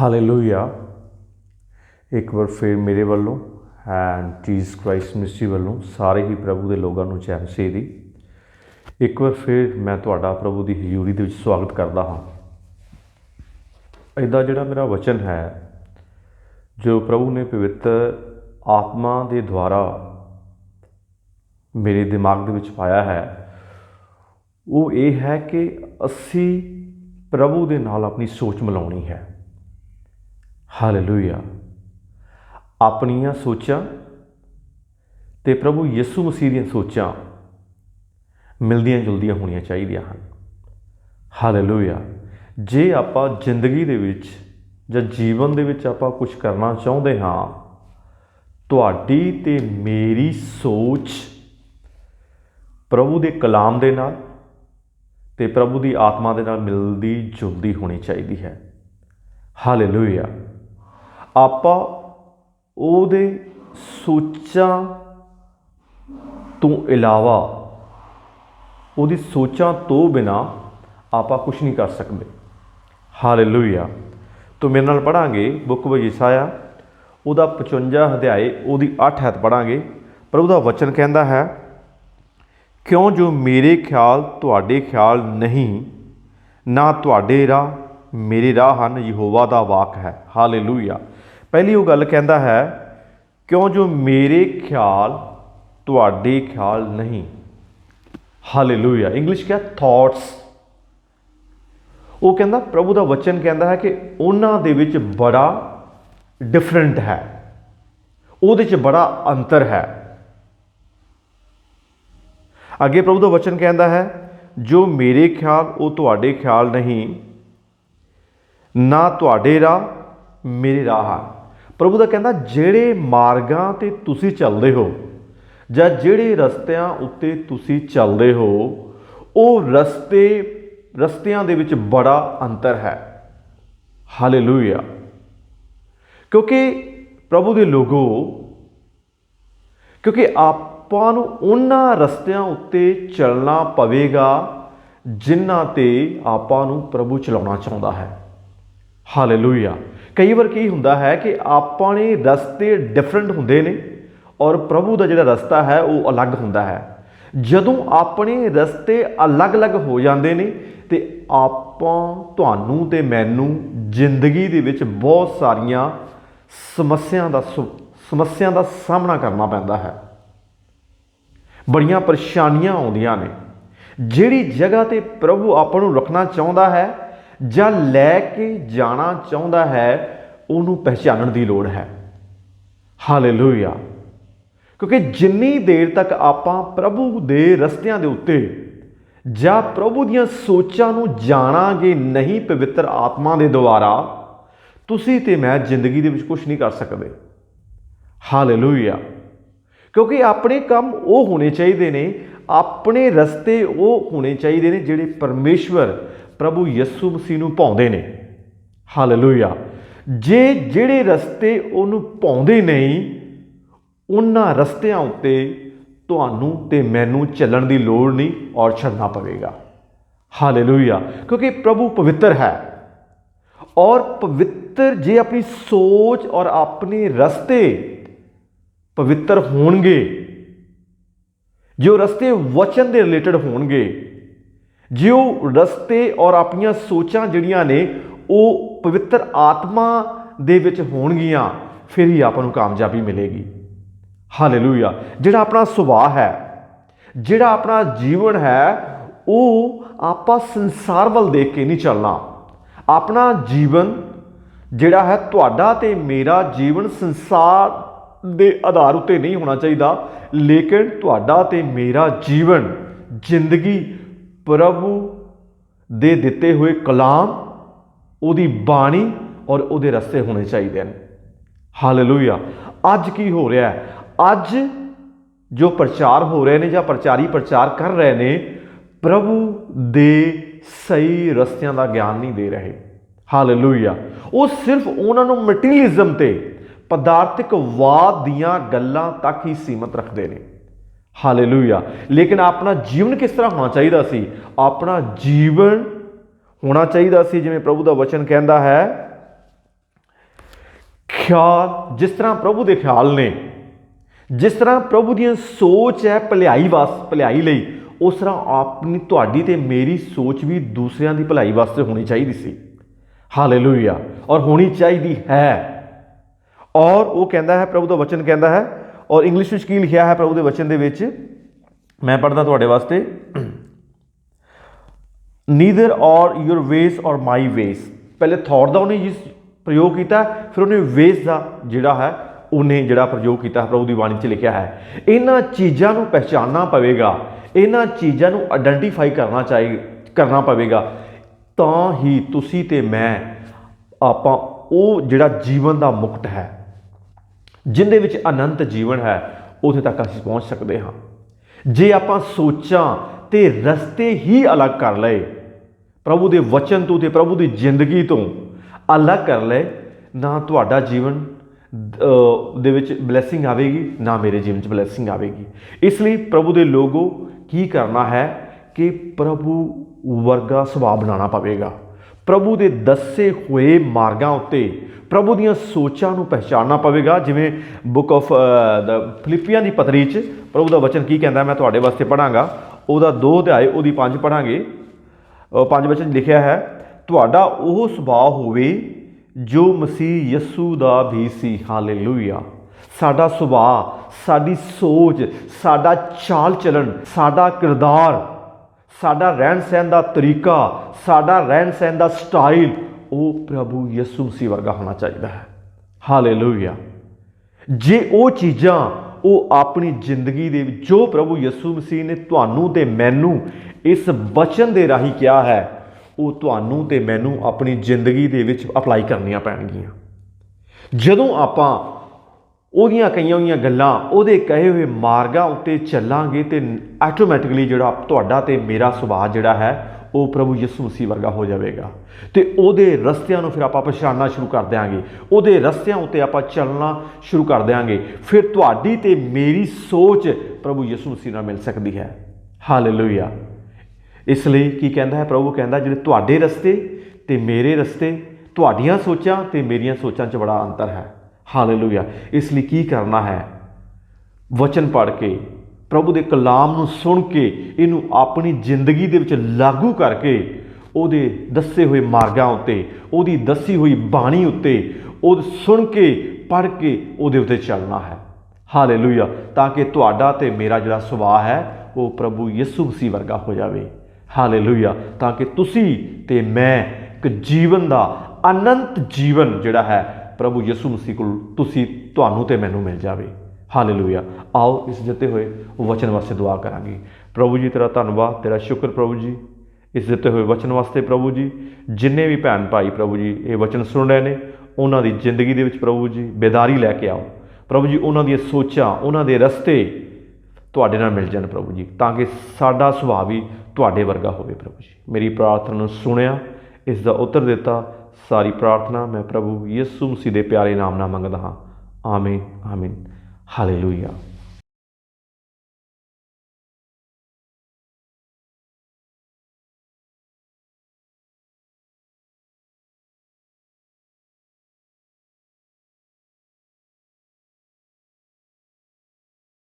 Hallelujah ਇੱਕ ਵਾਰ ਫਿਰ ਮੇਰੇ ਵੱਲੋਂ ਐਂਡ ਜੀਸਸ ਕ੍ਰਾਈਸਟ ਮਿਨਿਸਟਰੀ ਵੱਲੋਂ ਸਾਰੇ ਹੀ ਪ੍ਰਭੂ ਦੇ ਲੋਕਾਂ ਨੂੰ ਜੈ ਮਸੀਹ ਇੱਕ ਵਾਰ ਫਿਰ ਮੈਂ ਤੁਹਾਡਾ ਪ੍ਰਭੂ ਦੀ ਹਜ਼ੂਰੀ ਦੇ ਵਿੱਚ ਸਵਾਗਤ ਕਰਦਾ ਹਾਂ। ਇਹਦਾ ਜਿਹੜਾ ਮੇਰਾ ਵਚਨ ਹੈ, ਜੋ ਪ੍ਰਭੂ ਨੇ ਪਵਿੱਤਰ ਆਤਮਾ ਦੇ ਦੁਆਰਾ ਮੇਰੇ ਦਿਮਾਗ ਦੇ ਵਿੱਚ ਪਾਇਆ ਹੈ, ਉਹ ਇਹ ਹੈ ਕਿ ਅਸੀਂ ਪ੍ਰਭੂ ਦੇ ਨਾਲ ਆਪਣੀ ਸੋਚ ਮਿਲਾਉਣੀ ਹੈ। ਹਾਲੇਲੂਇਆ ਆਪਣੀਆਂ ਸੋਚਾਂ ਤੇ ਪ੍ਰਭੂ ਯਿਸੂ ਮਸੀਹ ਦੀਆਂ ਸੋਚਾਂ ਮਿਲਦੀਆਂ ਜੁਲਦੀਆਂ ਹੋਣੀਆਂ ਚਾਹੀਦੀਆਂ ਹਨ। ਹਾਲੇਲੂਇਆ ਜੇ ਆਪਾਂ ਜ਼ਿੰਦਗੀ ਦੇ ਵਿੱਚ ਜਾਂ ਜੀਵਨ ਦੇ ਵਿੱਚ ਆਪਾਂ ਕੁਝ ਕਰਨਾ ਚਾਹੁੰਦੇ ਹਾਂ, ਤੁਹਾਡੀ ਤੇ ਮੇਰੀ ਸੋਚ ਪ੍ਰਭੂ ਦੇ ਕਲਾਮ ਦੇ ਨਾਲ ਤੇ ਪ੍ਰਭੂ ਦੀ ਆਤਮਾ ਦੇ ਨਾਲ ਮਿਲਦੀ ਜੁਲਦੀ ਹੋਣੀ ਚਾਹੀਦੀ ਹੈ। ਹਾਲੇਲੂਇਆ ਆਪਾਂ ਉਹਦੇ ਸੋਚਾਂ ਤੋਂ ਇਲਾਵਾ, ਉਹਦੀ ਸੋਚਾਂ ਤੋਂ ਬਿਨਾ ਆਪਾਂ ਕੁਝ ਨਹੀਂ ਕਰ ਸਕਦੇ। ਹਾਲੇਲੂਇਆ ਤੋਂ ਮੇਰੇ ਨਾਲ ਪੜਾਂਗੇ ਬੁੱਕ ਵਿੱਚ ਯਸਾਇਆ ਉਹਦਾ 55 ਅਧਿਆਏ, ਉਹਦੀ 8 ਹੱਥ ਪੜਾਂਗੇ ਪ੍ਰਭੂ ਦਾ ਵਚਨ ਕਹਿੰਦਾ ਹੈ, ਕਿਉਂ ਜੋ ਮੇਰੇ ਖਿਆਲ ਤੁਹਾਡੇ ਖਿਆਲ ਨਹੀਂ, ਨਾ ਤੁਹਾਡੇ ਰਾਹ, ਮੇਰੇ ਰਾਹ ਹਨ, ਯਹੋਵਾ ਦਾ ਵਾਕ ਹੈ। ਹਾਲੇਲੂਇਆ ਪਹਿਲੀ ਉਹ ਗੱਲ ਕਹਿੰਦਾ ਹੈ, ਕਿਉਂ ਜੋ ਮੇਰੇ ਖਿਆਲ, ਤੁਹਾਡੇ ਖਿਆਲ ਨਹੀਂ? ਹਾਲੇਲੂਇਆ ਇੰਗਲਿਸ਼ ਕਿਹਾ ਥਾਟਸ ਉਹ ਕਹਿੰਦਾ, ਪ੍ਰਭੂ ਦਾ ਵਚਨ ਕਹਿੰਦਾ ਹੈ ਕਿ ਉਹਨਾਂ ਦੇ ਵਿੱਚ ਬੜਾ ਡਿਫਰੈਂਟ ਹੈ। ਉਹਦੇ 'ਚ ਬੜਾ ਅੰਤਰ ਹੈ। ਅੱਗੇ ਪ੍ਰਭੂ ਦਾ ਵਚਨ ਕਹਿੰਦਾ ਹੈ, ਜੋ ਮੇਰੇ ਖਿਆਲ, ਉਹ ਤੁਹਾਡੇ ਖਿਆਲ ਨਹੀਂ, ਨਾ ਤੁਹਾਡੇ ਰਾਹ ਮੇਰੇ ਰਾਹ ਹਨ ਪ੍ਰਭੂ ਦਾ ਕਹਿੰਦਾ, ਜਿਹੜੇ ਮਾਰਗਾਂ ਤੇ ਤੁਸੀਂ ਚੱਲਦੇ ਹੋ ਜਾਂ ਜਿਹੜੇ ਰਸਤਿਆਂ ਉੱਤੇ ਤੁਸੀਂ ਚੱਲਦੇ ਹੋ, ਉਹ ਰਸਤੇ, ਰਸਤਿਆਂ ਦੇ ਵਿੱਚ ਬੜਾ ਅੰਤਰ ਹੈ। ਹਾਲੇਲੂਇਆ ਕਿਉਂਕਿ ਪ੍ਰਭੂ ਦੇ ਲੋਗੋ, ਕਿਉਂਕਿ ਆਪਾਂ ਨੂੰ ਉਹਨਾਂ ਰਸਤਿਆਂ ਉੱਤੇ ਚੱਲਣਾ ਪਵੇਗਾ, ਜਿਨ੍ਹਾਂ ਤੇ ਆਪਾਂ ਨੂੰ ਪ੍ਰਭੂ ਚਲਾਉਣਾ ਚਾਹੁੰਦਾ ਹੈ। ਹਾਲੇਲੂਇਆ ਕਈ ਵਾਰ ਕੀ ਹੁੰਦਾ ਹੈ ਕਿ ਆਪਣੇ ਰਸਤੇ ਡਿਫਰੈਂਟ ਹੁੰਦੇ ਨੇ ਔਰ ਪ੍ਰਭੂ ਦਾ ਜਿਹੜਾ ਰਸਤਾ ਹੈ ਉਹ ਅਲੱਗ ਹੁੰਦਾ ਹੈ। ਜਦੋਂ ਆਪਣੇ ਰਸਤੇ ਅਲੱਗ-ਅਲੱਗ ਹੋ ਜਾਂਦੇ ਨੇ ਤੇ ਆਪਾਂ ਤੁਹਾਨੂੰ ਤੇ ਮੈਨੂੰ ਜ਼ਿੰਦਗੀ ਦੇ ਵਿੱਚ ਬਹੁਤ ਸਾਰੀਆਂ ਸਮੱਸਿਆ ਦਾ ਸਮੱਸਿਆ ਦਾ ਸਾਹਮਣਾ ਕਰਨਾ ਪੈਂਦਾ ਹੈ। ਬੜੀਆਂ ਪਰੇਸ਼ਾਨੀਆਂ ਆਉਂਦੀਆਂ ਨੇ। ਜਿਹੜੀ ਜਗ੍ਹਾ ਤੇ ਪ੍ਰਭੂ ਆਪਾਂ ਨੂੰ ਰੱਖਣਾ ਚਾਹੁੰਦਾ ਹੈ ਜਾਂ ਲੈ ਕੇ ਜਾਣਾ ਚਾਹੁੰਦਾ ਹੈ, ਉਹਨੂੰ ਪਹਿਚਾਨਣ ਦੀ ਲੋੜ ਹੈ। ਹਾਲੇਲੂਇਆ ਕਿਉਂਕਿ ਜਿੰਨੀ ਦੇਰ ਤੱਕ ਆਪਾਂ ਪ੍ਰਭੂ ਦੇ ਰਸਤਿਆਂ ਦੇ ਉੱਤੇ ਜਾਂ ਪ੍ਰਭੂ ਦੀਆਂ ਸੋਚਾਂ ਨੂੰ ਜਾਣਾਂਗੇ ਨਹੀਂ ਪਵਿੱਤਰ ਆਤਮਾ ਦੇ ਦੁਆਰਾ, ਤੁਸੀਂ ਤੇ ਮੈਂ ਜ਼ਿੰਦਗੀ ਦੇ ਵਿੱਚ ਕੁਝ ਨਹੀਂ ਕਰ ਸਕਦੇ। ਹਾਲੇਲੂਇਆ ਕਿਉਂਕਿ ਆਪਣੇ ਕੰਮ ਉਹ ਹੋਣੇ ਚਾਹੀਦੇ ਨੇ, ਆਪਣੇ ਰਸਤੇ ਉਹ ਹੋਣੇ ਚਾਹੀਦੇ ਨੇ ਜਿਹੜੇ ਪਰਮੇਸ਼ਵਰ ਪ੍ਰਭੂ ਯਿਸੂ ਮਸੀਹ ਨੂੰ ਪਾਉਂਦੇ ਨੇ। ਹਾਲੇਲੂਇਆ ਜੇ ਜਿਹੜੇ ਰਸਤੇ ਉਹਨੂੰ ਪਾਉਂਦੇ ਨਹੀਂ, ਉਹਨਾਂ ਰਸਤਿਆਂ ਉੱਤੇ ਤੁਹਾਨੂੰ ਤੇ ਮੈਨੂੰ ਚੱਲਣ ਦੀ ਲੋੜ ਨਹੀਂ ਔਰ ਛੱਡਣਾ ਪਵੇਗਾ। ਹਾਲੇਲੂਇਆ ਕਿਉਂਕਿ ਪ੍ਰਭੂ ਪਵਿੱਤਰ ਹੈ। ਔਰ ਪਵਿੱਤਰ ਜੇ ਆਪਣੀ ਸੋਚ ਔਰ ਆਪਣੇ ਰਸਤੇ ਪਵਿੱਤਰ ਹੋਣਗੇ, ਜੋ ਰਸਤੇ ਵਚਨ ਦੇ ਰਿਲੇਟਡ ਹੋਣਗੇ ਜੋ ਰਸਤੇ ਔਰ ਆਪਣੀਆਂ ਸੋਚਾਂ ਜਿਹੜੀਆਂ ਨੇ, ਉਹ ਪਵਿੱਤਰ ਆਤਮਾ ਦੇ ਵਿੱਚ ਹੋਣਗੀਆਂ, ਫਿਰ ਹੀ ਆਪਾਂ ਨੂੰ ਕਾਮਯਾਬੀ ਮਿਲੇਗੀ। ਹਾਲੇਲੂਇਆ ਜਿਹੜਾ ਆਪਣਾ ਸੁਭਾਅ ਹੈ, ਜਿਹੜਾ ਆਪਣਾ ਜੀਵਨ ਹੈ, ਉਹ ਆਪਾਂ ਸੰਸਾਰ ਵੱਲ ਦੇਖ ਕੇ ਨਹੀਂ ਚੱਲਣਾ। ਆਪਣਾ ਜੀਵਨ ਜਿਹੜਾ ਹੈ, ਤੁਹਾਡਾ ਤੇ ਮੇਰਾ ਜੀਵਨ ਸੰਸਾਰ ਦੇ ਆਧਾਰ ਉੱਤੇ ਨਹੀਂ ਹੋਣਾ ਚਾਹੀਦਾ, ਲੇਕਿਨ ਤੁਹਾਡਾ ਤੇ ਮੇਰਾ ਜੀਵਨ ਜ਼ਿੰਦਗੀ ਪ੍ਰਭੂ ਦੇ ਦਿੱਤੇ ਹੋਏ ਕਲਾਮ, ਉਹਦੀ ਬਾਣੀ ਔਰ ਉਹਦੇ ਰਸਤੇ ਹੋਣੇ ਚਾਹੀਦੇ ਨੇ ਹਾਲੇਲੂਇਆ ਅੱਜ ਕੀ ਹੋ ਰਿਹਾ ਹੈ? ਅੱਜ ਜੋ ਪ੍ਰਚਾਰ ਹੋ ਰਹੇ ਨੇ ਜਾਂ ਪ੍ਰਚਾਰੀ ਪ੍ਰਚਾਰ ਕਰ ਰਹੇ ਨੇ, ਪ੍ਰਭੂ ਦੇ ਸਹੀ ਰਸਤਿਆਂ ਦਾ ਗਿਆਨ ਨਹੀਂ ਦੇ ਰਹੇ। ਹਾਲੇਲੂਇਆ ਉਹ ਸਿਰਫ ਉਹਨਾਂ ਨੂੰ ਮਟੀਰੀਅਲਿਜ਼ਮ ਤੇ, ਪਦਾਰਥਿਕਵਾਦ ਦੀਆਂ ਗੱਲਾਂ ਤੱਕ ਹੀ ਸੀਮਤ ਰੱਖਦੇ ਨੇ। ਹਾਲੇਲੂਇਆ ਲੇਕਿਨ ਆਪਣਾ ਜੀਵਨ ਕਿਸ ਤਰ੍ਹਾਂ ਹੋਣਾ ਚਾਹੀਦਾ ਸੀ? ਆਪਣਾ ਜੀਵਨ ਹੋਣਾ ਚਾਹੀਦਾ ਸੀ, ਜਿਵੇਂ ਪ੍ਰਭੂ ਦਾ ਵਚਨ ਕਹਿੰਦਾ ਹੈ। ਖਿਆਲ, ਜਿਸ ਤਰ੍ਹਾਂ ਪ੍ਰਭੂ ਦੇ ਖਿਆਲ ਨੇ, ਜਿਸ ਤਰ੍ਹਾਂ ਪ੍ਰਭੂ ਦੀ ਸੋਚ ਹੈ ਭਲਾਈ ਵਾਸ, ਭਲਾਈ ਲਈ, ਉਸ ਤਰ੍ਹਾਂ ਆਪਣੀ ਤੁਹਾਡੀ ਤੇ ਮੇਰੀ ਸੋਚ ਵੀ ਦੂਸਰਿਆਂ ਦੀ ਭਲਾਈ ਵਾਸਤੇ ਹੋਣੀ ਚਾਹੀਦੀ ਸੀ। ਹਾਲੇਲੂਇਆ ਔਰ ਹੋਣੀ ਚਾਹੀਦੀ ਹੈ। ਔਰ ਉਹ ਕਹਿੰਦਾ ਹੈ, ਪ੍ਰਭੂ ਦਾ ਵਚਨ ਕਹਿੰਦਾ ਹੈ ਔਰ ਇੰਗਲਿਸ਼ ਵਿੱਚ ਕੀ ਲਿਖਿਆ ਹੈ ਪ੍ਰਭੂ ਦੇ ਵਚਨ ਦੇ ਵਿੱਚ? ਮੈਂ ਪੜ੍ਹਦਾ ਤੁਹਾਡੇ ਵਾਸਤੇ। ਨੀਦਰ ਔਰ ਯੂਰ ਵੇਸ ਔਰ ਮਾਈ ਵੇਸ ਪਹਿਲੇ ਥੌਟ ਦਾ ਉਹਨੇ ਜਿਸ ਪ੍ਰਯੋਗ ਕੀਤਾ ਫਿਰ ਉਹਨੇ ਵੇਸ ਦਾ ਜਿਹੜਾ ਹੈ ਉਹਨੇ ਜਿਹੜਾ ਪ੍ਰਯੋਗ ਕੀਤਾ ਹੈ, ਪ੍ਰਭੂ ਦੀ ਬਾਣੀ 'ਚ ਲਿਖਿਆ ਹੈ। ਇਹਨਾਂ ਚੀਜ਼ਾਂ ਨੂੰ ਪਹਿਚਾਨਣਾ ਪਵੇਗਾ। ਇਹਨਾਂ ਚੀਜ਼ਾਂ ਨੂੰ ਆਇਡੈਂਟੀਫਾਈ ਕਰਨਾ ਚਾਹੀ ਕਰਨਾ ਪਵੇਗਾ। ਤਾਂ ਹੀ ਤੁਸੀਂ ਤੇ ਮੈਂ ਆਪਾਂ ਉਹ ਜਿਹੜਾ ਜੀਵਨ ਦਾ ਮੁਕਤ ਹੈ ਜਿੰਦੇ ਵਿੱਚ ਅਨੰਤ ਜੀਵਨ ਹੈ, ਉਥੇ ਤੱਕ ਅਸੀਂ ਪਹੁੰਚ ਸਕਦੇ ਹਾਂ। ਜੇ ਆਪਾਂ ਸੋਚਾਂ ਤੇ ਰਸਤੇ ਹੀ ਅਲੱਗ ਕਰ ਲਏ, ਪ੍ਰਭੂ ਦੇ ਵਚਨ ਤੋਂ ਤੇ ਪ੍ਰਭੂ ਦੀ ਜ਼ਿੰਦਗੀ ਤੋਂ ਅਲੱਗ ਕਰ ਲਏ, ਨਾ ਤੁਹਾਡਾ ਜੀਵਨ ਦੇ ਵਿੱਚ ਬਲੇਸਿੰਗ ਆਵੇਗੀ, ਨਾ ਮੇਰੇ ਜੀਵਨ 'ਚ ਬਲੇਸਿੰਗ ਆਵੇਗੀ। ਇਸ ਲਈ ਪ੍ਰਭੂ ਦੇ ਲੋਗੋ ਕੀ ਕਰਨਾ ਹੈ ਕਿ ਪ੍ਰਭੂ ਵਰਗਾ ਸੁਭਾਅ ਬਣਾਉਣਾ ਪਵੇਗਾ। ਪ੍ਰਭੂ ਦੇ ਦੱਸੇ ਹੋਏ ਮਾਰਗਾਂ ਉੱਤੇ ਪ੍ਰਭੂ ਦੀਆਂ ਸੋਚਾਂ ਨੂੰ ਪਹਿਚਾਨਣਾ ਪਵੇਗਾ, ਜਿਵੇਂ ਬੁੱਕ ਆਫ ਫਿਲਿਪੀਆਂ ਦੀ ਪਤਰੀ 'ਚ ਪ੍ਰਭੂ ਦਾ ਵਚਨ ਕੀ ਕਹਿੰਦਾ, ਮੈਂ ਤੁਹਾਡੇ ਵਾਸਤੇ ਪੜਾਂਗਾ ਉਹਦਾ ਦੋ ਅਧਿਆਏ, ਉਹਦੀ ਪੰਜ ਪੜਾਂਗੇ ਪੰਜ ਵਚਨ ਲਿਖਿਆ ਹੈ, ਤੁਹਾਡਾ ਉਹ ਸੁਭਾਅ ਹੋਵੇ ਜੋ ਮਸੀਹ ਯਸੂ ਦਾ ਵੀ ਸੀ। ਹਾਲੇਲੂਇਆ ਸਾਡਾ ਸੁਭਾਅ, ਸਾਡੀ ਸੋਚ, ਸਾਡਾ ਚਾਲ ਚਲਣ ਸਾਡਾ ਕਿਰਦਾਰ ਸਾਡਾ ਰਹਿਣ ਸਹਿਣ ਦਾ ਤਰੀਕਾ, ਸਾਡਾ ਰਹਿਣ ਸਹਿਣ ਦਾ ਸਟਾਈਲ, ਉਹ ਪ੍ਰਭੂ ਯਿਸੂ ਮਸੀਹ ਵਰਗਾ ਹੋਣਾ ਚਾਹੀਦਾ ਹੈ। ਹਾਲੇਲੂਇਆ। ਜੇ ਉਹ ਚੀਜ਼ਾਂ ਉਹ ਆਪਣੀ ਜ਼ਿੰਦਗੀ ਦੇ ਵਿੱਚ ਜੋ ਪ੍ਰਭੂ ਯਿਸੂ ਮਸੀਹ ਨੇ ਤੁਹਾਨੂੰ ਤੇ ਮੈਨੂੰ ਇਸ ਬਚਨ ਦੇ ਰਾਹੀਂ ਕਿਹਾ ਹੈ, ਉਹ ਤੁਹਾਨੂੰ ਤੇ ਮੈਨੂੰ ਆਪਣੀ ਜ਼ਿੰਦਗੀ ਦੇ ਵਿੱਚ ਅਪਲਾਈ ਕਰਨੀਆਂ ਪੈਣਗੀਆਂ। ਜਦੋਂ ਆਪਾਂ ਉਹਦੀਆਂ ਕਈਆਂ ਹੋਈਆਂ ਗੱਲਾਂ, ਉਹਦੇ ਕਹੇ ਹੋਏ ਮਾਰਗਾਂ ਉੱਤੇ ਚੱਲਾਂਗੇ ਤੇ ਆਟੋਮੈਟਿਕਲੀ ਜਿਹੜਾ ਤੁਹਾਡਾ ਤੇ ਮੇਰਾ ਸੁਭਾਅ ਜਿਹੜਾ ਹੈ, ਉਹ ਪ੍ਰਭੂ ਯਿਸੂ ਮਸੀਹ ਵਰਗਾ ਹੋ ਜਾਵੇਗਾ। ਤੇ ਉਹਦੇ ਰਸਤਿਆਂ ਨੂੰ ਫਿਰ ਆਪਾਂ ਪਛਾਣਨਾ ਸ਼ੁਰੂ ਕਰ ਦਿਆਂਗੇ। ਉਹਦੇ ਰਸਤਿਆਂ ਉੱਤੇ ਆਪਾਂ ਚੱਲਣਾ ਸ਼ੁਰੂ ਕਰ ਦਿਆਂਗੇ। ਫਿਰ ਤੁਹਾਡੀ ਤੇ ਮੇਰੀ ਸੋਚ ਪ੍ਰਭੂ ਯਿਸੂ ਮਸੀਹ ਨਾਲ ਮਿਲ ਸਕਦੀ ਹੈ। ਹਾਲੇਲੂਇਆ ਇਸ ਲਈ ਕੀ ਕਹਿੰਦਾ ਹੈ ਪ੍ਰਭੂ? ਕਹਿੰਦਾ ਜਿਹੜੇ ਤੁਹਾਡੇ ਰਸਤੇ ਤੇ ਮੇਰੇ ਰਸਤੇ, ਤੁਹਾਡੀਆਂ ਸੋਚਾਂ ਤੇ ਮੇਰੀਆਂ ਸੋਚਾਂ 'ਚ ਬੜਾ ਅੰਤਰ ਹੈ। ਹਾਲੇਲੂਇਆ। ਇਸ ਲਈ ਕੀ ਕਰਨਾ ਹੈ? ਵਚਨ ਪੜ੍ਹ ਕੇ, ਪ੍ਰਭੂ ਦੇ ਕਲਾਮ ਨੂੰ ਸੁਣ ਕੇ, ਇਹਨੂੰ ਆਪਣੀ ਜ਼ਿੰਦਗੀ ਦੇ ਵਿੱਚ ਲਾਗੂ ਕਰਕੇ, ਉਹਦੇ ਦੱਸੇ ਹੋਏ ਮਾਰਗਾਂ ਉੱਤੇ, ਉਹਦੀ ਦੱਸੀ ਹੋਈ ਬਾਣੀ ਉੱਤੇ ਉਹ ਸੁਣ ਕੇ, ਪੜ੍ਹ ਕੇ ਉਹਦੇ ਉੱਤੇ ਚੱਲਣਾ ਹੈ। ਹਾਲੇਲੂਇਆ। ਤਾਂ ਕਿ ਤੁਹਾਡਾ ਤੇ ਮੇਰਾ ਜਿਹੜਾ ਸੁਭਾਅ ਹੈ, ਉਹ ਪ੍ਰਭੂ ਯਿਸੂ ਮਸੀਹ ਵਰਗਾ ਹੋ ਜਾਵੇ। ਹਾਲੇਲੂਇਆ। ਤਾਂ ਕਿ ਤੁਸੀਂ ਤੇ ਮੈਂ ਇੱਕ ਜੀਵਨ ਦਾ ਅਨੰਤ ਜੀਵਨ ਜਿਹੜਾ ਹੈ ਪ੍ਰਭੂ ਯਿਸੂ ਮਸੀਹ ਕੋਲ ਤੁਸੀਂ ਤੁਹਾਨੂੰ ਤੇ ਮੈਨੂੰ ਮਿਲ ਜਾਵੇ। ਹਾਲੇਲੂਇਆ ਆਓ ਇਸ ਦਿੱਤੇ ਹੋਏ ਵਚਨ ਵਾਸਤੇ ਦੁਆ ਕਰਾਂਗੇ। ਪ੍ਰਭੂ ਜੀ, ਤੇਰਾ ਧੰਨਵਾਦ, ਤੇਰਾ ਸ਼ੁਕਰ ਪ੍ਰਭੂ ਜੀ। ਇਸ ਦਿੱਤੇ ਹੋਏ ਵਚਨ ਵਾਸਤੇ ਪ੍ਰਭੂ ਜੀ, ਜਿੰਨੇ ਵੀ ਭੈਣ ਭਾਈ ਪ੍ਰਭੂ ਜੀ ਇਹ ਵਚਨ ਸੁਣ ਰਹੇ ਨੇ, ਉਹਨਾਂ ਦੀ ਜ਼ਿੰਦਗੀ ਦੇ ਵਿੱਚ ਪ੍ਰਭੂ ਜੀ ਬੇਦਾਰੀ ਲੈ ਕੇ ਆਓ। ਪ੍ਰਭੂ ਜੀ, ਉਹਨਾਂ ਦੀਆਂ ਸੋਚਾਂ, ਉਹਨਾਂ ਦੇ ਰਸਤੇ ਤੁਹਾਡੇ ਨਾਲ ਮਿਲ ਜਾਣ ਪ੍ਰਭੂ ਜੀ, ਤਾਂ ਕਿ ਸਾਡਾ ਸੁਭਾਅ ਵੀ ਤੁਹਾਡੇ ਵਰਗਾ ਹੋਵੇ ਪ੍ਰਭੂ ਜੀ। ਮੇਰੀ ਪ੍ਰਾਰਥਨਾ ਨੂੰ ਸੁਣਿਆ, ਇਸ ਦਾ ਉੱਤਰ ਦਿੱਤਾ ਸਾਰੀ ਪ੍ਰਾਰਥਨਾ ਮੈਂ ਪ੍ਰਭੂ ਯਿਸੂ ਮਸੀਹ ਦੇ ਪਿਆਰੇ ਨਾਮ ਨਾਲ ਮੰਗਦਾ ਹਾਂ। ਆਮੀਨ ਆਮੀਨ। ਹਾਲੇਲੂਇਆ